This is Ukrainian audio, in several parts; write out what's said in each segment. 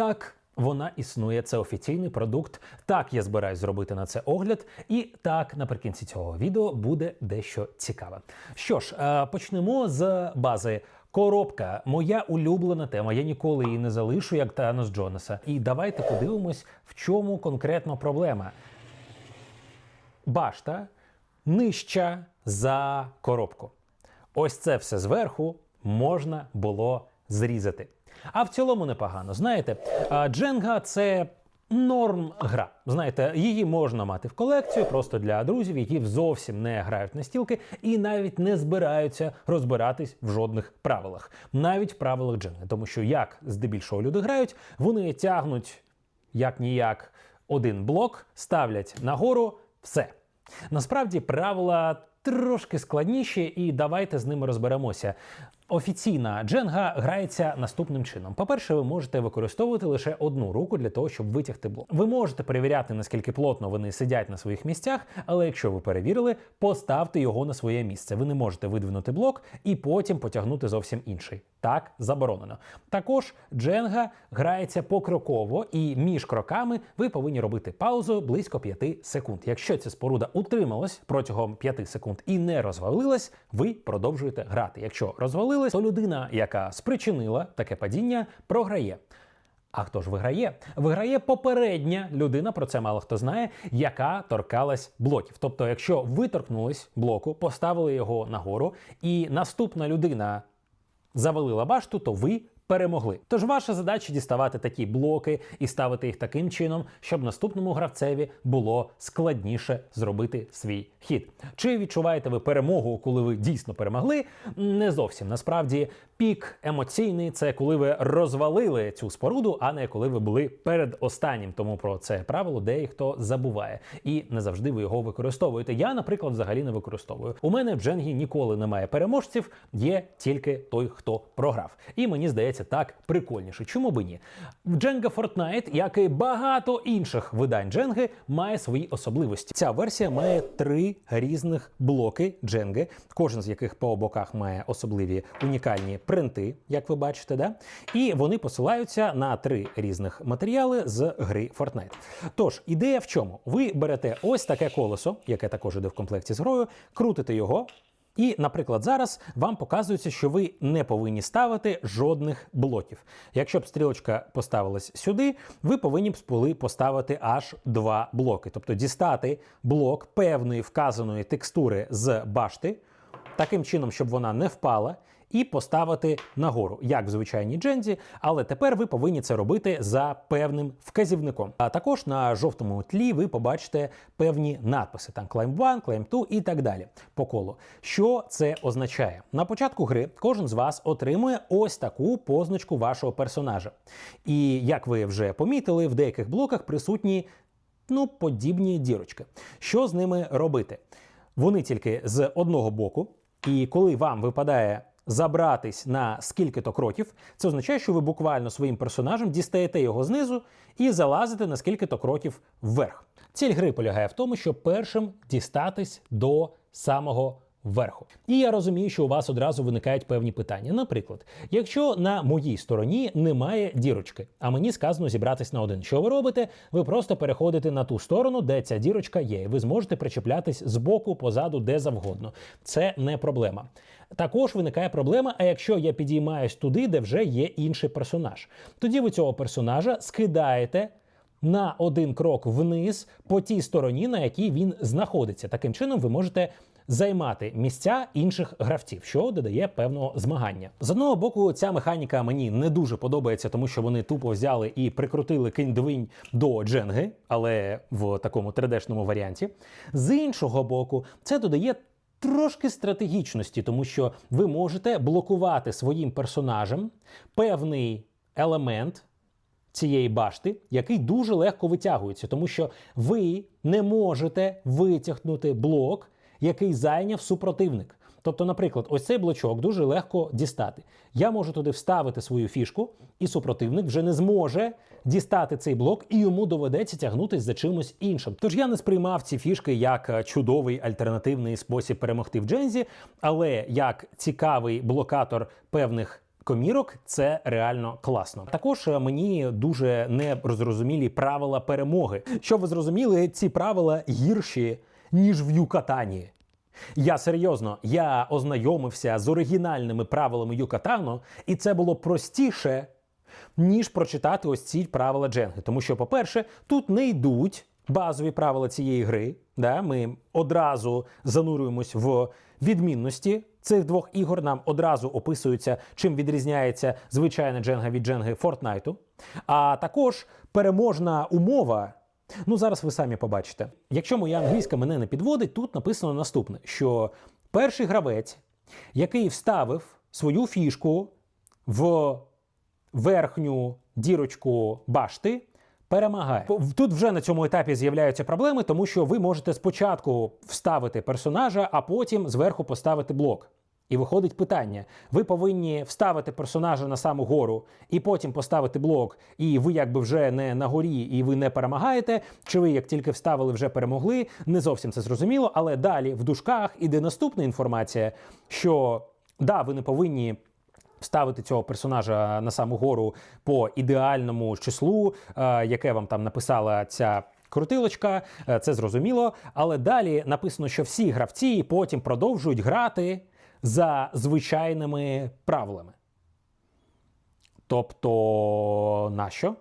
Так, вона існує, це офіційний продукт. Так, я збираюсь зробити на це огляд. І так, наприкінці цього відео буде дещо цікаве. Що ж, е, почнемо з бази. Коробка, моя улюблена тема. Я ніколи її не залишу, як Танос Джонаса. І давайте подивимось, в чому конкретно проблема. Башта нижча за коробку. Ось це все зверху можна було зрізати. А в цілому непогано. Знаєте, Дженга це норм гра. Знаєте, її можна мати в колекцію просто для друзів, які зовсім не грають на стілки і навіть не збираються розбиратись в жодних правилах, навіть в правилах Дженги. Тому що як здебільшого люди грають, вони тягнуть як ніяк один блок, ставлять нагору все. Насправді правила трошки складніші, і давайте з ними розберемося. Офіційна дженга грається наступним чином. По-перше, ви можете використовувати лише одну руку для того, щоб витягти блок. Ви можете перевіряти, наскільки плотно вони сидять на своїх місцях, але якщо ви перевірили, поставте його на своє місце. Ви не можете видвинути блок і потім потягнути зовсім інший. Так заборонено. Також дженга грається покроково, і між кроками ви повинні робити паузу близько 5 секунд. Якщо ця споруда утрималась протягом 5 секунд і не розвалилась, ви продовжуєте грати. Якщо розвалилась, то людина, яка спричинила таке падіння, програє. А хто ж виграє? Виграє попередня людина, про це мало хто знає, яка торкалась блоків. Тобто, якщо ви торкнулись блоку, поставили його нагору, і наступна людина завалила башту, то ви перемогли. Тож ваша задача діставати такі блоки і ставити їх таким чином, щоб наступному гравцеві було складніше зробити свій хід. Чи відчуваєте ви перемогу, коли ви дійсно перемогли? Не зовсім. Насправді, пік емоційний це коли ви розвалили цю споруду, а не коли ви були перед останнім. Тому про це правило дехто забуває. І не завжди ви його використовуєте. Я, наприклад, взагалі не використовую. У мене в Дженгі ніколи немає переможців, є тільки той, хто програв. І мені здається, так прикольніше. Чому би ні? Дженга Fortnite, як і багато інших видань Дженги, має свої особливості. Ця версія має три різних блоки Дженги, кожен з яких по боках має особливі унікальні принти, як ви бачите, да? і вони посилаються на три різних матеріали з гри Fortnite. Тож, ідея в чому? Ви берете ось таке колесо, яке також іде в комплекті з грою, крутите його. І, наприклад, зараз вам показується, що ви не повинні ставити жодних блоків. Якщо б стрілочка поставилась сюди, ви повинні б були поставити аж два блоки, тобто дістати блок певної вказаної текстури з башти, таким чином, щоб вона не впала. І поставити нагору, як в звичайній джензі, але тепер ви повинні це робити за певним вказівником. А також на жовтому тлі ви побачите певні надписи: там Climb 1, Climb 2 і так далі по колу. Що це означає? На початку гри кожен з вас отримує ось таку позначку вашого персонажа. І як ви вже помітили, в деяких блоках присутні ну, подібні дірочки. Що з ними робити? Вони тільки з одного боку, і коли вам випадає забратись на скільки-то кроків, це означає, що ви буквально своїм персонажем дістаєте його знизу і залазите на скільки-то кроків вверх. Ціль гри полягає в тому, щоб першим дістатись до самого Вверху. І я розумію, що у вас одразу виникають певні питання. Наприклад, якщо на моїй стороні немає дірочки, а мені сказано зібратись на один, що ви робите? Ви просто переходите на ту сторону, де ця дірочка є, і ви зможете причеплятись з боку, позаду, де завгодно. Це не проблема. Також виникає проблема, а якщо я підіймаюсь туди, де вже є інший персонаж, тоді ви цього персонажа скидаєте. На один крок вниз по тій стороні, на якій він знаходиться. Таким чином, ви можете займати місця інших гравців, що додає певного змагання. З одного боку, ця механіка мені не дуже подобається, тому що вони тупо взяли і прикрутили кинь-двинь до дженги, але в такому 3D-шному варіанті. З іншого боку, це додає. Трошки стратегічності, тому що ви можете блокувати своїм персонажем певний елемент цієї башти, який дуже легко витягується, тому що ви не можете витягнути блок, який зайняв супротивник. Тобто, наприклад, ось цей блочок дуже легко дістати. Я можу туди вставити свою фішку, і супротивник вже не зможе дістати цей блок, і йому доведеться тягнутися за чимось іншим. Тож я не сприймав ці фішки як чудовий альтернативний спосіб перемогти в Джензі, але як цікавий блокатор певних комірок це реально класно. Також е, мені дуже не зрозумілі правила перемоги. Щоб ви зрозуміли, ці правила гірші ніж в Юкатані. Я серйозно, я ознайомився з оригінальними правилами Юкатану, і це було простіше, ніж прочитати ось ці правила Дженги. Тому що, по-перше, тут не йдуть базові правила цієї гри. Да? Ми одразу занурюємось в відмінності цих двох ігор. Нам одразу описується, чим відрізняється звичайна Дженга від Дженги Фортнайту. А також переможна умова. Ну, зараз ви самі побачите. Якщо моя англійська мене не підводить, тут написано наступне: що перший гравець, який вставив свою фішку в верхню дірочку башти, перемагає. Тут вже на цьому етапі з'являються проблеми, тому що ви можете спочатку вставити персонажа, а потім зверху поставити блок. І виходить питання: ви повинні вставити персонажа на саму гору і потім поставити блок, і ви якби вже не на горі, і ви не перемагаєте. Чи ви як тільки вставили, вже перемогли? Не зовсім це зрозуміло, але далі в дужках іде наступна інформація, що да, ви не повинні. Вставити цього персонажа на саму гору по ідеальному числу, е, яке вам там написала ця крутилочка, е, це зрозуміло. Але далі написано, що всі гравці потім продовжують грати за звичайними правилами. Тобто, нащо?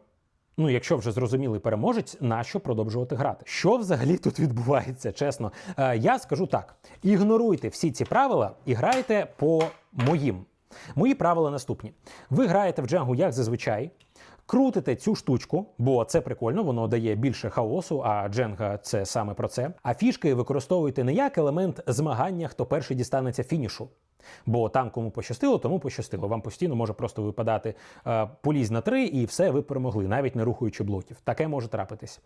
Ну, якщо вже зрозумілий переможець, нащо продовжувати грати? Що взагалі тут відбувається? Чесно, Е, я скажу так: ігноруйте всі ці правила і грайте по моїм. Мої правила наступні: ви граєте в джангу, як зазвичай. Крутите цю штучку, бо це прикольно, воно дає більше хаосу, а дженга це саме про це. А фішки використовуєте не як елемент змагання, хто перший дістанеться фінішу. Бо там, кому пощастило, тому пощастило. Вам постійно може просто випадати е, полізь на три, і все, ви перемогли, навіть не рухаючи блоків. Таке може трапитись.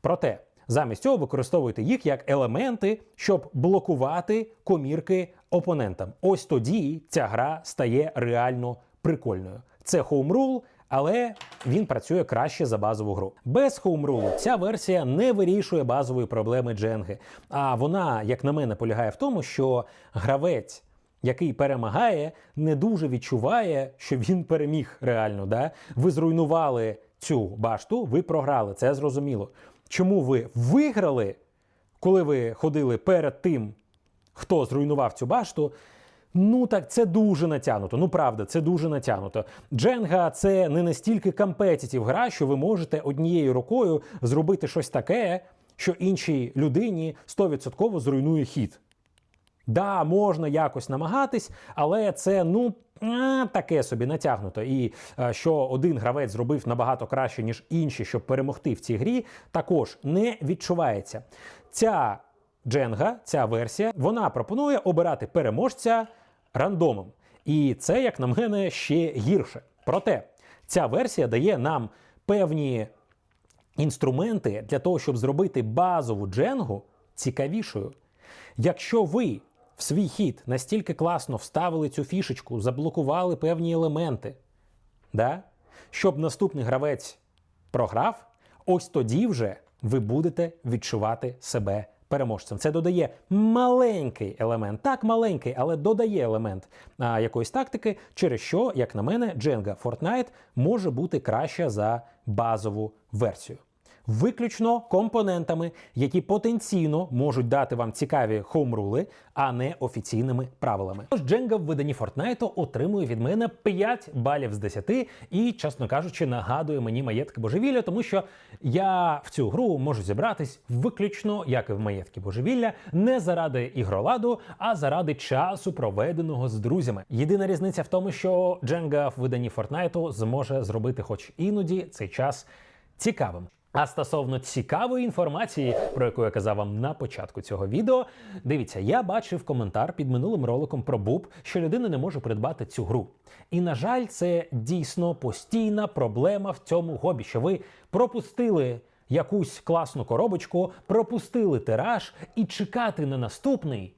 Проте, замість цього використовуйте їх як елементи, щоб блокувати комірки опонентам. Ось тоді ця гра стає реально прикольною. Це хоумрул, але він працює краще за базову гру. Без хоумрулу ця версія не вирішує базової проблеми дженги. А вона, як на мене, полягає в тому, що гравець. Який перемагає, не дуже відчуває, що він переміг реально. Да? Ви зруйнували цю башту, ви програли. Це зрозуміло. Чому ви виграли, коли ви ходили перед тим, хто зруйнував цю башту? Ну так це дуже натягнуто. Ну правда, це дуже натягнуто. Дженга це не настільки компетітів гра, що ви можете однією рукою зробити щось таке, що іншій людині 100% зруйнує хід. Да, можна якось намагатись, але це ну таке собі натягнуто. І що один гравець зробив набагато краще, ніж інші, щоб перемогти в цій грі, також не відчувається. Ця дженга, ця версія, вона пропонує обирати переможця рандомом. І це, як на мене, ще гірше. Проте ця версія дає нам певні інструменти для того, щоб зробити базову дженгу цікавішою. Якщо ви в свій хід настільки класно вставили цю фішечку, заблокували певні елементи, да? щоб наступний гравець програв, ось тоді вже ви будете відчувати себе переможцем. Це додає маленький елемент, так маленький, але додає елемент а, якоїсь тактики, через що, як на мене, Дженга Fortnite може бути краще за базову версію. Виключно компонентами, які потенційно можуть дати вам цікаві хоумрули, а не офіційними правилами. Тож Дженга в виданні Фортнайту отримує від мене 5 балів з 10 і, чесно кажучи, нагадує мені маєтки божевілля, тому що я в цю гру можу зібратись виключно, як і в маєтки божевілля, не заради ігроладу, а заради часу, проведеного з друзями. Єдина різниця в тому, що Дженга в виданні Фортнайту зможе зробити, хоч іноді, цей час цікавим. А стосовно цікавої інформації, про яку я казав вам на початку цього відео, дивіться, я бачив коментар під минулим роликом про Буб, що людина не може придбати цю гру. І на жаль, це дійсно постійна проблема в цьому хобі, що ви пропустили якусь класну коробочку, пропустили тираж і чекати на наступний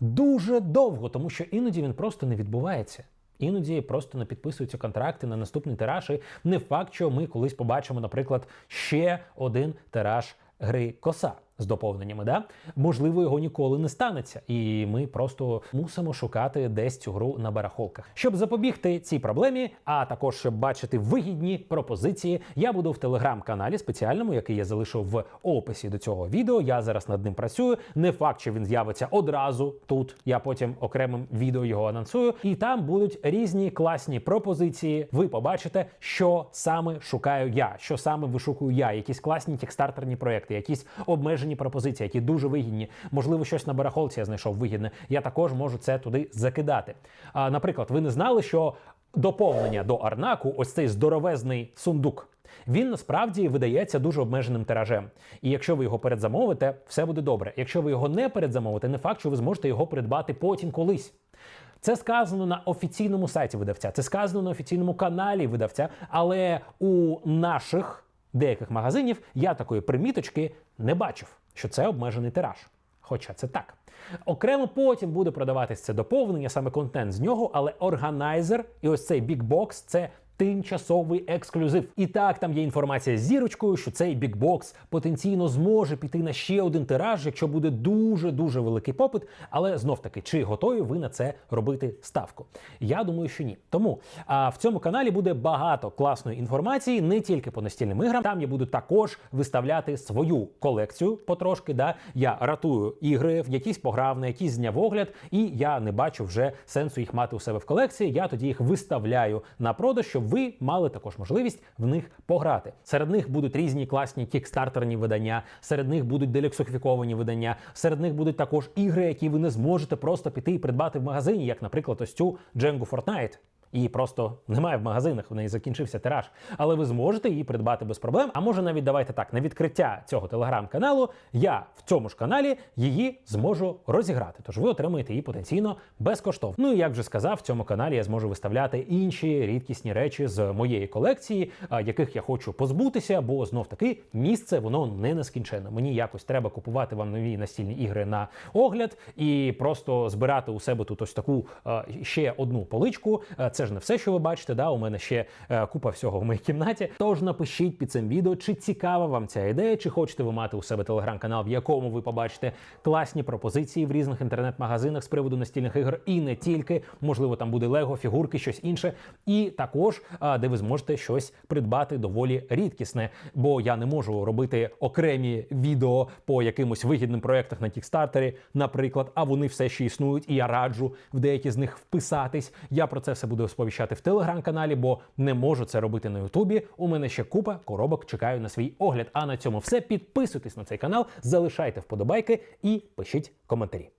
дуже довго, тому що іноді він просто не відбувається. Іноді просто не підписуються контракти на наступний тираж. І не факт, що ми колись побачимо, наприклад, ще один тираж гри коса. З доповненнями. Да? Можливо, його ніколи не станеться, і ми просто мусимо шукати десь цю гру на барахолках. Щоб запобігти цій проблемі, а також бачити вигідні пропозиції, я буду в телеграм-каналі спеціальному, який я залишив в описі до цього відео. Я зараз над ним працюю. Не факт, що він з'явиться одразу тут. Я потім окремим відео його анонсую, і там будуть різні класні пропозиції. Ви побачите, що саме шукаю я, що саме вишукую я, якісь класні текстартерні проекти, якісь обмежені пропозиції, які дуже вигідні. Можливо, щось на барахолці я знайшов вигідне. Я також можу це туди закидати. А, наприклад, ви не знали, що доповнення до Арнаку, ось цей здоровезний сундук. Він насправді видається дуже обмеженим тиражем. І якщо ви його передзамовите, все буде добре. Якщо ви його не передзамовите, не факт, що ви зможете його придбати потім колись. Це сказано на офіційному сайті видавця, це сказано на офіційному каналі видавця, але у наших деяких магазинів я такої приміточки не бачив, що це обмежений тираж. Хоча це так. Окремо потім буде продаватись це доповнення, саме контент з нього, але органайзер і ось цей бікбокс це тимчасовий ексклюзив. І так, там є інформація з зірочкою, що цей бікбокс потенційно зможе піти на ще один тираж, якщо буде дуже дуже великий попит. Але знов таки, чи готові ви на це робити ставку? Я думаю, що ні. Тому а в цьому каналі буде багато класної інформації, не тільки по настільним іграм. Там я буду також виставляти свою колекцію потрошки. Да, я ратую ігри, в якісь пограв, на якісь зняв огляд, і я не бачу вже сенсу їх мати у себе в колекції. Я тоді їх виставляю на продаж, щоб ви мали також можливість в них пограти. Серед них будуть різні класні кікстартерні видання, серед них будуть делюксифіковані видання, серед них будуть також ігри, які ви не зможете просто піти і придбати в магазині, як, наприклад, ось цю Django Fortnite. Її просто немає в магазинах, в неї закінчився тираж. Але ви зможете її придбати без проблем. А може навіть давайте так, на відкриття цього телеграм-каналу я в цьому ж каналі її зможу розіграти. Тож ви отримаєте її потенційно безкоштовно. Ну і як вже сказав, в цьому каналі я зможу виставляти інші рідкісні речі з моєї колекції, яких я хочу позбутися, бо знов таки місце воно не нескінченне. Мені якось треба купувати вам нові настільні ігри на огляд і просто збирати у себе тут ось таку ще одну поличку. А, Це ж не все, що ви бачите. Да, у мене ще е, купа всього в моїй кімнаті. Тож напишіть під цим відео, чи цікава вам ця ідея, чи хочете ви мати у себе телеграм-канал, в якому ви побачите класні пропозиції в різних інтернет-магазинах з приводу настільних ігор, і не тільки. Можливо, там буде лего, фігурки, щось інше. І також, а, де ви зможете щось придбати доволі рідкісне, бо я не можу робити окремі відео по якимось вигідним проектах на Кікстартері, наприклад, а вони все ще існують, і я раджу в деякі з них вписатись. Я про це все буду сповіщати в телеграм-каналі, бо не можу це робити на Ютубі. У мене ще купа коробок чекаю на свій огляд. А на цьому все. Підписуйтесь на цей канал, залишайте вподобайки і пишіть коментарі.